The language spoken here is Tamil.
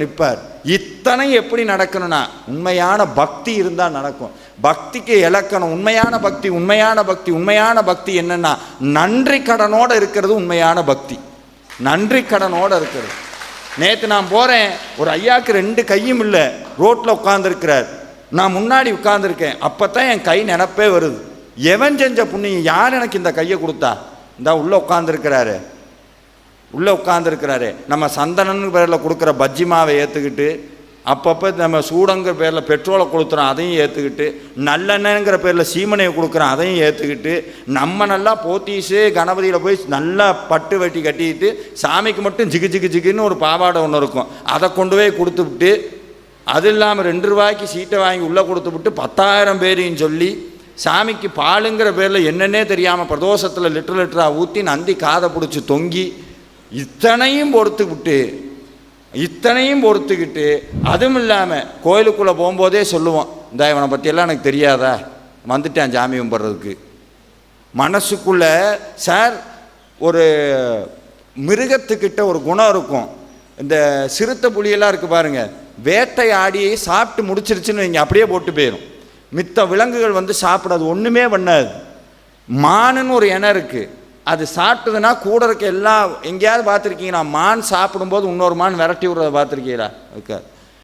நிற்பார். இத்தனை எப்படி நடக்கணும்னா உண்மையான பக்தி இருந்தால் நடக்கும். பக்திக்கு இலக்கணம் உண்மையான பக்தி உண்மையான பக்தி உண்மையான பக்தி என்னன்னா நன்றி கடனோடு இருக்கிறது உண்மையான பக்தி. நன்றி கடனோடு இருக்கிறது. நேற்று நான் போகிறேன் ஒரு ஐயாவுக்கு ரெண்டு கையும் இல்லை ரோட்டில் உட்காந்துருக்கிறார் நான் முன்னாடி உட்காந்துருக்கேன் அப்போ தான் என் கை நினப்பே வருது. எவன் செஞ்ச புண்ணியம் யார் எனக்கு இந்த கையை கொடுத்தா? இந்தா உள்ளே உட்காந்துருக்கிறாரு உள்ளே உட்காந்துருக்கிறாரு நம்ம சந்தனன்னு பேரில் கொடுக்குற பஜ்ஜி மாவை ஏற்றுக்கிட்டு அப்பப்போ நம்ம சூடங்கிற பேரில் பெட்ரோலை கொடுத்துறோம் அதையும் ஏற்றுக்கிட்டு நல்லெண்ணெய்ங்கிற பேரில் சீமனையை கொடுக்குறோம் அதையும் ஏற்றுக்கிட்டு நம்ம நல்லா போத்தீஸு கணபதியில் போய் நல்லா பட்டு வெட்டி கட்டிக்கிட்டு சாமிக்கு மட்டும் ஜிகு ஜிகு ஜிகுன்னு ஒரு பாவாடை ஒன்று இருக்கும். அதை கொண்டு போய் கொடுத்து விட்டு அது இல்லாமல் ரெண்டு ரூபாய்க்கு சீட்டை வாங்கி உள்ளே கொடுத்து விட்டு பத்தாயிரம் பேரையும் சொல்லி சாமிக்கு பாலுங்கிற பேரில் என்னென்னே தெரியாமல் பிரதோஷத்தில் லிட்டர் லிட்டராக ஊற்றி நந்தி காதை பிடிச்சி தொங்கி இத்தனையும் பொறுத்துக்கிட்டு இத்தனையும் பொறுத்துக்கிட்டு அதுவும் இல்லாமல் கோயிலுக்குள்ளே போகும்போதே சொல்லுவோம் இந்த இவனை பற்றியெல்லாம் எனக்கு தெரியாதா? வந்துட்டேன் சாமி கும்பிட்றதுக்கு. மனசுக்குள்ளே சார் ஒரு மிருகத்துக்கிட்ட ஒரு குணம் இருக்கும். இந்த சிறுத்தை புலியெல்லாம் இருக்குது பாருங்க வேட்டையாடி சாப்பிட்டு முடிச்சிருச்சுன்னு வைங்க அப்படியே போட்டு போயிடும் மித்த விலங்குகள் வந்து சாப்பிடாது ஒன்றுமே பண்ணாது. மானுன்னு ஒரு இனம் இருக்குது அது சாப்பிட்டதுன்னா கூட இருக்க எல்லா எங்கேயாவது பார்த்துருக்கீங்களா? மான் சாப்பிடும்போது இன்னொரு மான் விரட்டி விடுறத பார்த்துருக்கீங்களா? இருக்காது